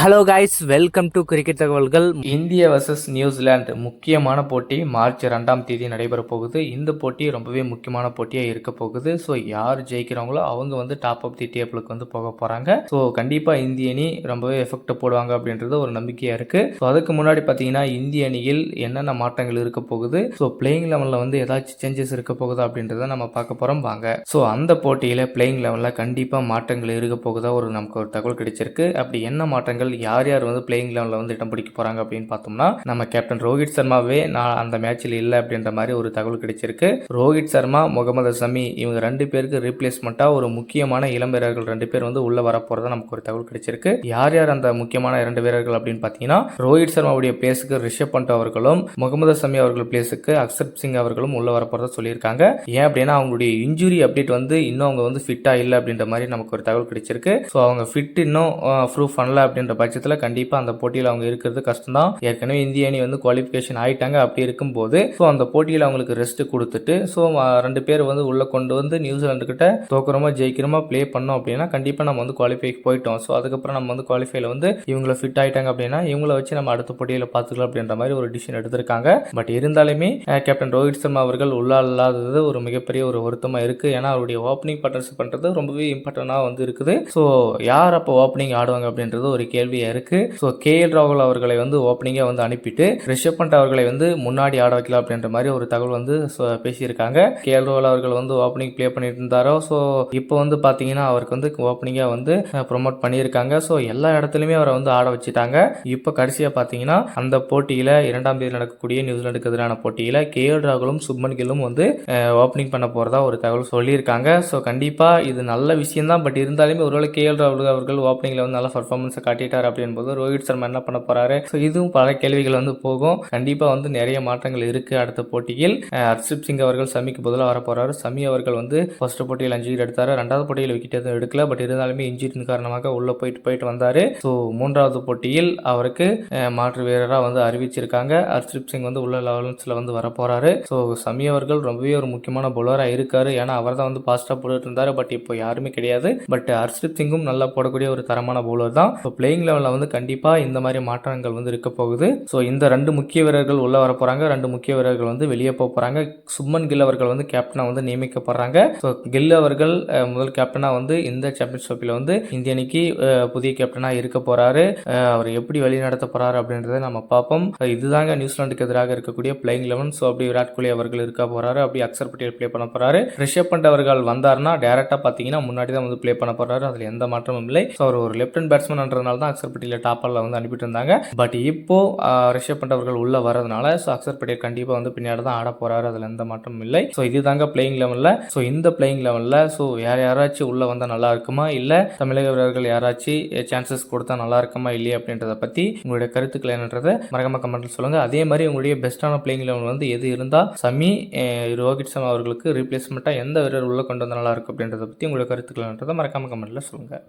Hello guys welcome to cricket தகவல்கள் இந்திய versus New Zealand முக்கியமான போட்டி மார்ச் ரெண்டாம் தேதி நடைபெற போகுது. இந்த போட்டி ரொம்பவே முக்கியமான போட்டியாக இருக்க போகுது. ஸோ யார் ஜெயிக்கிறாங்களோ அவங்க வந்து டாப் ஆஃப் தி டேபிளுக்கு வந்து போக போகிறாங்க ஸோ கண்டிப்பாக இந்திய அணி ரொம்பவே எஃபெக்ட் போடுவாங்க அப்படின்றது ஒரு நம்பிக்கையாக இருக்குது ஸோ அதுக்கு முன்னாடி பார்த்தீங்கன்னா இந்திய அணியில் என்னென்ன மாற்றங்கள் இருக்க போகுது? ஸோ பிளேயிங் லெவலில் வந்து ஏதாச்சும் சேஞ்சஸ் இருக்க போகுதா அப்படின்றத நம்ம பார்க்க போகிறோம் வாங்க. ஸோ அந்த போட்டியில் பிளேயிங் லெவலில் கண்டிப்பாக மாற்றங்கள் இருக்க போகுதா ஒரு நமக்கு ஒரு தகவல் கிடைச்சிருக்கு. அப்படி என்ன மாற்றங்கள் யார் யார் வந்து பிளேயிங் லெவனில் வந்து இடம் பிடிக்க போகிறாங்க அப்படின்னு பார்த்தோம்னா நம்ம கேப்டன் ரோஹித் சர்மாவே நான் அந்த மேட்ச்சில் இல்லை அப்படின்ற மாதிரி ஒரு தகவல் கிடைச்சிருக்கு. ரோஹித் சர்மா முகமது சமி இவங்க ரெண்டு பேருக்கு ரீப்ளேஸ்மெண்ட்டாக ஒரு முக்கியமான இளம் வீரர்கள் ரெண்டு பேர் வந்து உள்ள வரப்போகிறதா நமக்கு ஒரு தகவல் கிடைச்சிருக்கு. யார் யார் அந்த முக்கியமான இரண்டு வீரர்கள் அப்படின்னு பார்த்தீங்கன்னா ரோஹித் சர்மாவுடைய பிளேஸுக்கு ரிஷப் பண்ட் அவர்களும் முகமது சமி அவர்கள் பிளேஸுக்கு அக்சர் சிங் அவர்களும் உள்ள வரப்போகிறதா சொல்லியிருக்காங்க. ஏன் அப்படின்னா அவங்களுடைய இன்ஜுரி அப்டேட் வந்து இன்னும் அவங்க வந்து ஃபிட்டாக இல்லை அப்படின்ற மாதிரி நமக்கு ஒரு தகவல் கிடைச்சிருக்கு. ஸோ அவங்க ஃபிட் இன்னும் ப்ரூஃப் பண்ணல அப்படின்ற பட்சத்தில் கண்டிப்பாக அந்த போட்டியில் அவங்க இருக்கிறது கஷ்டம் தான் ஏற்கனவே இந்திய அணி வந்து குவாலிஃபிகேஷன் ஆகிட்டாங்க அப்படி இருக்கும்போது ஸோ அந்த போட்டியில் அவங்களுக்கு ரெஸ்ட் கொடுத்துட்டு ஸோ ரெண்டு பேர் வந்து உள்ளே கொண்டு வந்து நியூசிலாந்து கிட்ட தோக்குறோமா ஜெயிக்கிறோமா ப்ளே பண்ணோம் அப்படின்னா கண்டிப்பாக நம்ம வந்து குவாலிஃபைக்கு போயிட்டோம். ஸோ அதுக்கப்புறம் நம்ம வந்து குவாலிஃபைல வந்து இவங்கள ஃபிட் ஆகிட்டாங்க அப்படின்னா இவங்கள வச்சு நம்ம அடுத்த போட்டியில் பார்த்துக்கலாம் அப்படின்ற மாதிரி ஒரு டிசிஷன் எடுத்திருக்காங்க. பட் இருந்தாலுமே கேப்டன் ரோஹித் சர்மா அவர்கள் உள்ளா இல்லாதது ஒரு மிகப்பெரிய ஒரு வருத்தமாக இருக்குது ஏன்னா அவருடைய ஓப்பனிங் பார்ட்னர்ஷிப் பண்ணுறது ரொம்பவே இம்பார்ட்டண்ட்டாக வந்து இருக்குது. ஸோ யார் அப்போ ஓப்பனிங் ஆடுவாங்க அப்படின்றது ஒரு கேள்வியாக இருக்குது ஸோ கே எல் ராகுல் அவர்களை வந்து ஓப்பனிங்காக வந்து அனுப்பிட்டு ரிஷப் பண்ட் அவர்களை வந்து முன்னாடி ஆட வைக்கலாம் அப்படின்ற மாதிரி ஒரு தகவல் வந்து பேசியிருக்காங்க. கே எல் ராகுல் அவர்கள் வந்து ஓப்பனிங் ப்ளே பண்ணிட்டு இருந்தாரோ ஸோ இப்போ வந்து பார்த்தீங்கன்னா அவருக்கு வந்து ஓப்பனிங்காக வந்து ப்ரொமோட் பண்ணியிருக்காங்க. ஸோ எல்லா இடத்துலையுமே அவரை வந்து ஆட வச்சுட்டாங்க. இப்போ கடைசியாக பார்த்தீங்கன்னா அந்த போட்டியில் இரண்டாம் தேதி நடக்கக்கூடிய நியூசிலாந்துக்கு எதிரான போட்டியில் கே எல் ராகுலும் சுப்மன் கில்லும் வந்து ஓப்பனிங் பண்ண போகிறதா ஒரு தகவல் சொல்லியிருக்காங்க. ஸோ கண்டிப்பாக இது நல்ல விஷயம் தான் பட் இருந்தாலுமே ஒருவேளை கே எல் ராகுல் அவர்கள் ஓப்பனிங்கில் வந்து நல்ல பர்ஃபார்மன்ஸை காட்டிட்டார் அப்படின்போது ரோஹித் சர்மா என்ன பண்ண போறாரு? ஸோ இதுவும் பல கேள்விகள் வந்து போகும். கண்டிப்பாக வந்து நிறைய மாற்றங்கள் இருக்கு அடுத்த போட்டியில். ஹர்ஷிப் சிங் அவர்கள் சமிக்கு பதிலாக வர சமி அவர்கள் வந்து ஃபர்ஸ்ட் போட்டியில் அஞ்சு விக்கெட் எடுத்தாரு. ரெண்டாவது போட்டியில் விக்கெட் எதுவும் எடுக்கல. பட் இருந்தாலுமே இன்ஜுரியின் காரணமாக உள்ள போயிட்டு போயிட்டு வந்தாரு. ஸோ மூன்றாவது போட்டியில் அவருக்கு மாற்று வீரராக வந்து அறிவிச்சிருக்காங்க. ஹர்ஷிப் சிங் வந்து உள்ள லெவல்ஸில் வந்து வர ஸோ சமி அவர்கள் ரொம்பவே ஒரு முக்கியமான பவுலராக இருக்காரு. ஏன்னா அவர் தான் வந்து ஃபாஸ்ட்டாக போட்டுட்டு இருந்தார். பட் இப்போ யாருமே கிடையாது. பட் ஹர்ஷிப் சிங்கும் நல்லா போடக்கூடிய ஒரு தரமான பவுலர் தான். ஸோ பிளேயிங் லெவலில் வந்து கண்டிப்பாக இந்த மாதிரி மாற்றங்கள் வந்து இருக்க போகுது. ஸோ இந்த ரெண்டு முக்கிய வீரர்கள் உள்ளே வர போகிறாங்க ரெண்டு முக்கிய வீரர்கள் வந்து வெளியே போக போகிறாங்க சுப்மன் கில் அவர்கள் வந்து கேப்டனாக வந்து நியமிக்கப்படுறாங்க ஸோ கில் அவர்கள் முதல் கேப்டனாக வந்து இந்த சாம்பியன்ஷிப்பில் வந்து இந்திய அணிக்கு புதிய கேப்டனாக இருக்க போகிறாரு அவர் எப்படி வழிநடத்த போகிறாரு அப்படின்றத நம்ம பார்ப்போம். இதுதாங்க நியூசிலாந்துக்கு எதிராக இருக்கக்கூடிய பிளேயிங் லெவன் ஸோ அப்படி விராட் கோலி அவர்கள் இருக்க போகிறாரு அப்படி அக்சர் பட்டேல் ப்ளே பண்ண போகிறாரு ரிஷப் பண்ட் அவர்கள் வந்தார்னா டேரெக்டாக பார்த்தீங்கன்னா முன்னாடி தான் வந்து ப்ளே பண்ண போகிறாரு அதில் எந்த மாற்றமும் இல்லை. ஸோ அவர் ஒரு லெஃப்ட் ஹேண்ட் பேட்ஸ்மேன்ன்றதுனால தான் அக்சர்பட்டியில் டாப்பரில் வந்து அனுப்பிட்டு இருந்தாங்க பட் இப்போ ரிஷப் பண்ட் அவர்கள் உள்ள வரதுனால ஸோ அக்சர்பட்டியை கண்டிப்பாக வந்து பின்னாடி தான் ஆட போகிறாரு அதில் எந்த மாற்றமும் இல்லை. ஸோ இதுதாங்க பிளேயிங் லெவலில் ஸோ இந்த பிளேயிங் லெவலில் ஸோ யார் யாராச்சும் உள்ளே வந்தால் நல்லா இருக்குமா? இல்லை தமிழக வீரர்கள் யாராச்சும் சான்சஸ் கொடுத்தா நல்லா இருக்குமா? இல்லையா? அப்படின்றத பற்றி உங்களுடைய கருத்துக்கள் என்னன்றதை மறக்காம கமெண்ட்டில் சொல்லுங்கள் அதே மாதிரி உங்களுடைய பெஸ்ட்டான பிளேயிங் லெவல் வந்து எது இருந்தால் சமி ரோஹித் சர்மா அவர்களுக்கு ரீப்ளேஸ்மெண்ட்டாக எந்த வீரர் உள்ளே கொண்டு வந்தால் நல்லா இருக்கும் அப்படின்றத பற்றி உங்களுடைய கருத்துக்கள் என்னன்றதை மறக்காம கமெண்ட்டில் சொல்லுங்கள்